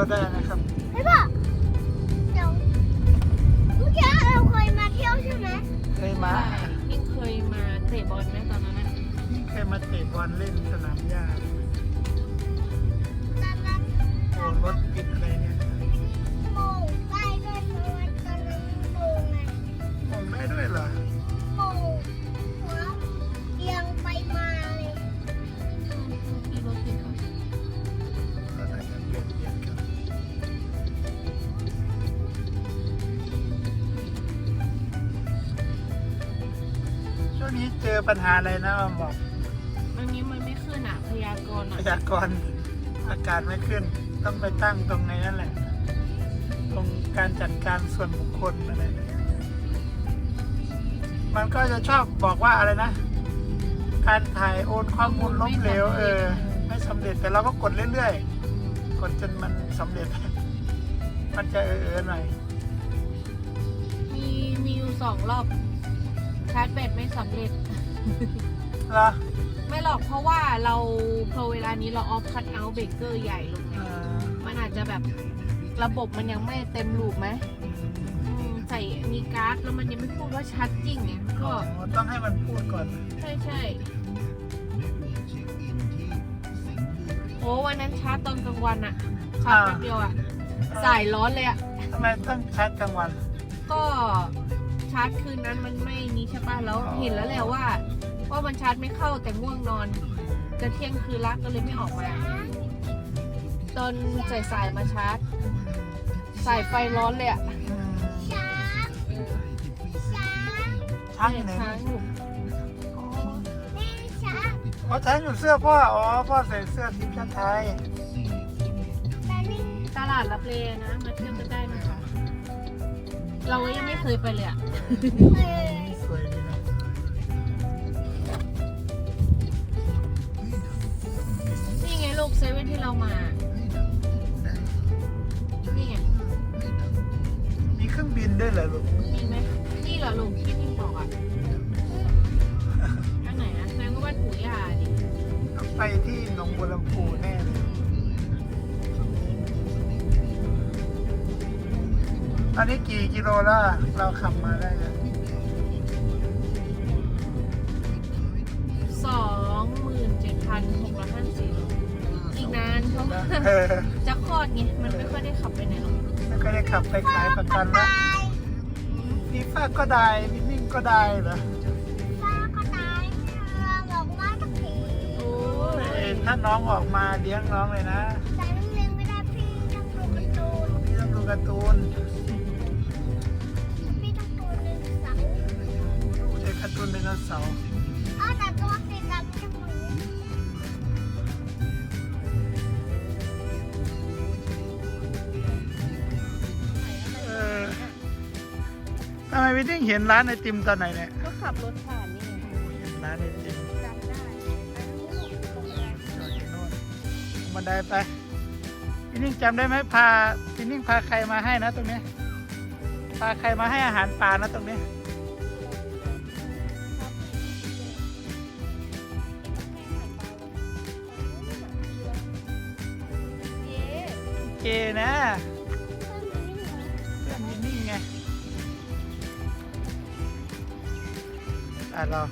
ยวได้นะครับใช่ป่ะเดี๋ยวเมื่อกี้เราเคยมาเที่ยวใช่ไหมเคยมาใช่ยิ่งเคยมาเตะบอลไหมตอนนั้นน่ะ เคยมาเตะบอลเล่นสนามหญ้า วงนี้เจอปัญหาอะไรนะบอกอันนี้มันไม่ขึ้นอะพยากรณ์พอะยากรณ์อากาศไม่ขึ้น ต้องไปตั้งตรงไหนนั่นแหละ ตรงการจัดการส่วนบุคคลอะไรเนี่ยมันก็จะชอบบอกว่าอะไรนะ การถ่ายโอนข้อมูลล้มเหลวเออ ไม่สำเร็จแต่เราก็กดเรื่อยๆ กดจนมันสำเร็จ มันจะเออๆหน่อย มีมีอยู่สองรอบ ชาร์จแบตไม่สำเร็จเหรอไม่หรอกเพราะว่าเราพอเวลานี้เราออฟคัตเอาเบรกเกอร์ใหญ่ลงเอไงอมันอาจจะแบบระบบมันยังไม่เต็มรูปไหมอืมใส่มีการ์ดแล้วมันยังไม่พูดว่าชัดจริงไงอ๋ก็อต้องให้มันพูดก่อน ใช่ใช่โอ้วันนั้นชาร์จตอนกลางวันอะชาร์จแป๊บเดียวอะสายร้อนเลยอะทำไมต้องชาร์จกลางวัน ก็ ชาร์จคืนนั้นมันไม่นี้ใช่ป่ะแล้วอ๋อเห็นแล้วแหละว่าว่ามันชาร์จไม่เข้าแต่ง่วงนอนจะเที่ยงคืนละก็เลยไม่ออกมา ตอนใส่สายมาชาร์จ สายไฟร้อนเลยอะอืมช้างช้างช้างอยู่ไหนช้างอยู่นี่ช้างอ๋อช้างอยู่เสื้อพ่ออ๋อพ่อใส่เสื้อทีมชาติไทยแต่นี่ตลาดรับเลนะมาเที่ยวกันได้นะคะ เรายังไม่เคยไปเลยอะเออสวยดีนะนี่ไงลูกเซเว่นที่เรามา นี่ไง มีเครื่องบินด้วยเหรอลูกมีไหมนี่เหรอลูกที่พี่บอกอะอันไหนอะแสดงว่าบ้านปู่ย่าดิ ไปที่หนองบัวลำพูแน่เลย อันนี้กี่กิโลแล้วอะเราขับมาได้อะสองหมื่นเจ็ดพันหกร้อยห้าสิบอีกนานเพราะว่าเออจะคลอดไงมันไม่ค่อยได้ขับไปไหนหรอกแล้วก็ได้ขับไปขายประกันแล้วตายฟีฟ่าก็ได้วินนิ่งก็ได้เหรอฟ้าก็ตายเราบอกว่าตะกี้โอ้เอ้ยถ้าน้องออกมาเลี้ยงน้องเลยนะแต่น้องเลี้ยงไม่ได้พี่ต้องดูการ์ตูน เสาร์อ้าวแต่ตัวสีดำจะเหมือนเออทำไมวินนิ่งเห็นร้านไอติมตอนไหนเนี่ยก็ขับรถผ่านนี่ไงเห็นร้านไอติมจำได้แต่ลูกตรงไหนจอดอยู่โน่นลงบันไดไปวินนิ่งจำได้ไหมพาวินนิ่งพาใครมาให้นะตรงนี้ พาใครมาให้อาหารปลานะตรงนี้ เจนะเพื่อนวินนิ่งไงอะเรา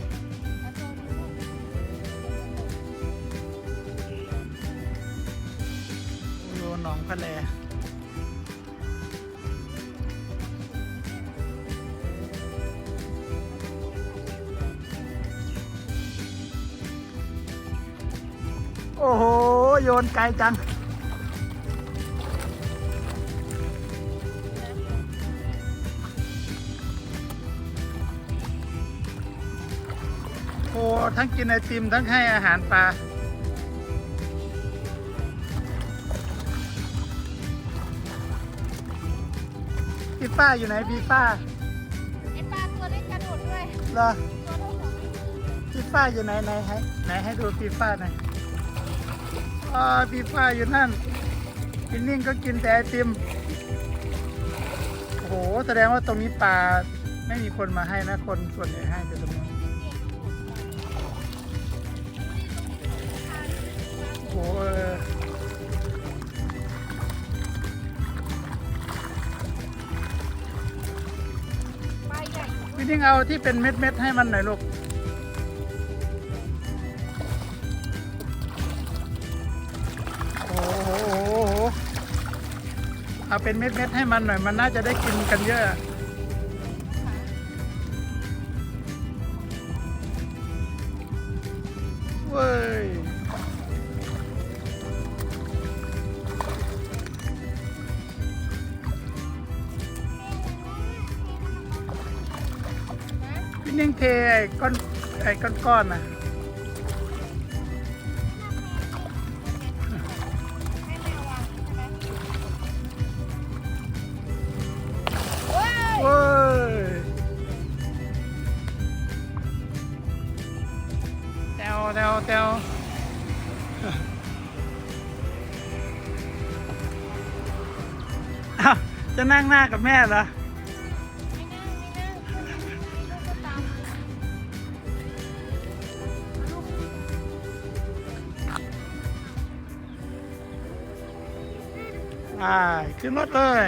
โยหนองพะแลโอ้โห โยนไกลจัง อ้ทั้งกินไอติมทั้งให้อาหารปลาพี่ป้าอยู่ไหนพี่ป้าไอ้ปลาตัวเล็กกระโดดด้วยเหรอตัวเท่าหัวแม่พี่ป้าอยู่ไหนไหนให้ไหนให้ดูพี่ป้าหน่อยอ๋อพี่ป้าอยู่นั่นกินนิ่งก็กินแต่ไอติมโอ้โหแสดงว่าตรงนี้ปลาไม่มีคนมาให้นะ คนส่วนใหญ่ให้แต่ตรงนี้น พี่นิ่งเอาที่เป็นเม็ดเม็ดให้มันหน่อยลูกโอ้โหเอาเป็นเม็ดๆให้มันหน่อย มันน่าจะได้กินกันเยอะ นิ่งเทไอ้ก้อนไอ้ก้อนก้อนๆน่ะเว้ยแตวแตวแตวอ้าวจะนั่งหน้ากับแม่เหรอ อ่าขึ้นรถเลย